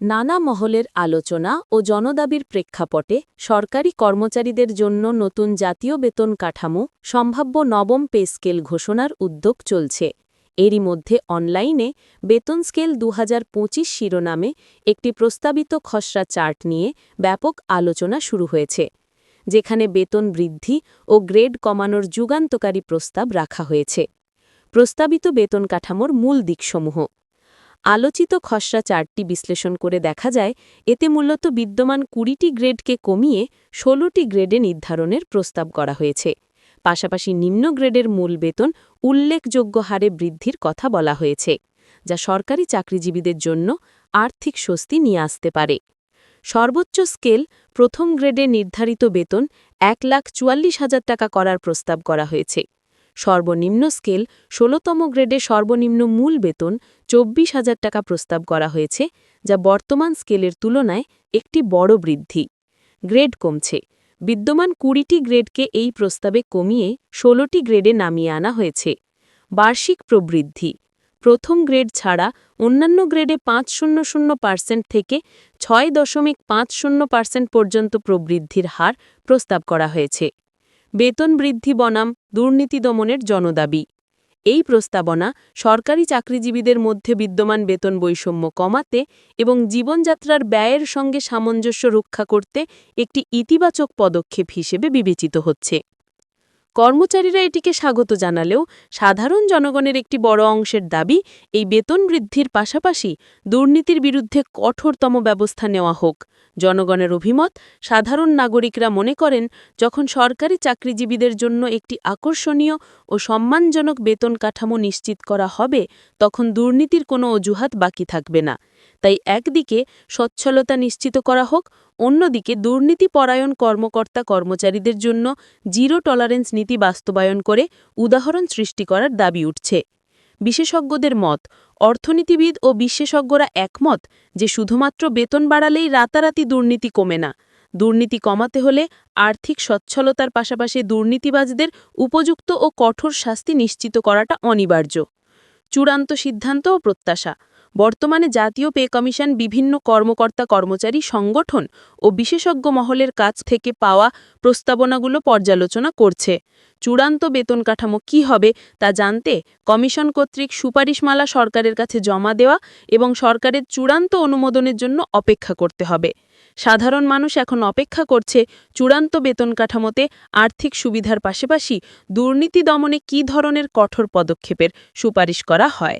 নানা মহলের আলোচনা ও জনদাবির প্রেক্ষাপটে সরকারি কর্মচারীদের জন্য নতুন জাতীয় বেতন কাঠামো, সম্ভাব্য নবম পে স্কেল ঘোষণার উদ্যোগ চলছে। এরই মধ্যে অনলাইনে বেতন স্কেল দুহাজার পঁচিশ শিরোনামে একটি প্রস্তাবিত খসড়া চার্ট নিয়ে ব্যাপক আলোচনা শুরু হয়েছে, যেখানে বেতন বৃদ্ধি ও গ্রেড কমানোর যুগান্তকারী প্রস্তাব রাখা হয়েছে। প্রস্তাবিত বেতন কাঠামোর মূল দিকসমূহ আলোচিত খসড়া চার্টটি বিশ্লেষণ করে দেখা যায়, এতে মূলত বিদ্যমান কুড়িটি গ্রেডকে কমিয়ে ষোলোটি গ্রেডে নির্ধারণের প্রস্তাব করা হয়েছে। পাশাপাশি নিম্ন গ্রেডের মূল বেতন উল্লেখযোগ্য হারে বৃদ্ধির কথা বলা হয়েছে, যা সরকারি চাকরিজীবীদের জন্য আর্থিক স্বস্তি নিয়ে আসতে পারে। সর্বোচ্চ স্কেল প্রথম গ্রেডে নির্ধারিত বেতন এক লাখ চুয়াল্লিশ হাজার টাকা করার প্রস্তাব করা হয়েছে। সর্বনিম্ন স্কেল, ষোলতম গ্রেডে সর্বনিম্ন মূল বেতন, চব্বিশ হাজার টাকা প্রস্তাব করা হয়েছে, যা বর্তমান স্কেলের তুলনায় একটি বড় বৃদ্ধি। গ্রেড কমছে। বিদ্যমান কুড়িটি গ্রেডকে এই প্রস্তাবে কমিয়ে ষোলোটি গ্রেডে নামিয়ে আনা হয়েছে। বার্ষিক প্রবৃদ্ধি। প্রথম গ্রেড ছাড়া অন্যান্য গ্রেডে পাঁচ শূন্য শূন্য পার্সেন্ট থেকে ছয় দশমিক পাঁচ শূন্য পার্সেন্ট পর্যন্ত প্রবৃদ্ধির হার প্রস্তাব করা হয়েছে। বেতন বৃদ্ধি বনাম দুর্নীতি দমনের জনদাবি। এই প্রস্তাবনা সরকারি চাকরিজীবীদের মধ্যে বিদ্যমান বেতন বৈষম্য কমাতে এবং জীবনযাত্রার ব্যয়ের সঙ্গে সামঞ্জস্য রক্ষা করতে একটি ইতিবাচক পদক্ষেপ হিসেবে বিবেচিত হচ্ছে। কর্মচারীরা এটিকে স্বাগত জানালেও সাধারণ জনগণের একটি বড় অংশের দাবি, এই বেতন বৃদ্ধির পাশাপাশি দুর্নীতির বিরুদ্ধে কঠোরতম ব্যবস্থা নেওয়া হোক। জনগণের অভিমত, সাধারণ নাগরিকরা মনে করেন, যখন সরকারি চাকরিজীবীদের জন্য একটি আকর্ষণীয় ও সম্মানজনক বেতন কাঠামো নিশ্চিত করা হবে, তখন দুর্নীতির কোনো অজুহাত বাকি থাকবে না। তাই একদিকে স্বচ্ছলতা নিশ্চিত করা হোক, অন্যদিকে দুর্নীতিপরায়ণ কর্মকর্তা কর্মচারীদের জন্য জিরো টলারেন্স নীতি বাস্তবায়ন করে উদাহরণ সৃষ্টি করার দাবি উঠছে। বিশেষজ্ঞদের মত, অর্থনীতিবিদ ও বিশেষজ্ঞরা একমত যে শুধুমাত্র বেতন বাড়ালেই রাতারাতি দুর্নীতি কমে না। দুর্নীতি কমাতে হলে আর্থিক সচ্ছলতার পাশাপাশি দুর্নীতিবাজদের উপযুক্ত ও কঠোর শাস্তি নিশ্চিত করাটা অনিবার্য। চূড়ান্ত সিদ্ধান্ত ও প্রত্যাশা। বর্তমানে জাতীয় পে কমিশন বিভিন্ন কর্মকর্তা কর্মচারী সংগঠন ও বিশেষজ্ঞ মহলের কাছ থেকে পাওয়া প্রস্তাবনাগুলো পর্যালোচনা করছে। চূড়ান্ত বেতন কাঠামো কী হবে তা জানতে কমিশন কর্তৃক সুপারিশমালা সরকারের কাছে জমা দেওয়া এবং সরকারের চূড়ান্ত অনুমোদনের জন্য অপেক্ষা করতে হবে। সাধারণ মানুষ এখন অপেক্ষা করছে চূড়ান্ত বেতন কাঠামোতে আর্থিক সুবিধার পাশাপাশি দুর্নীতি দমনে কী ধরনের কঠোর পদক্ষেপের সুপারিশ করা হয়।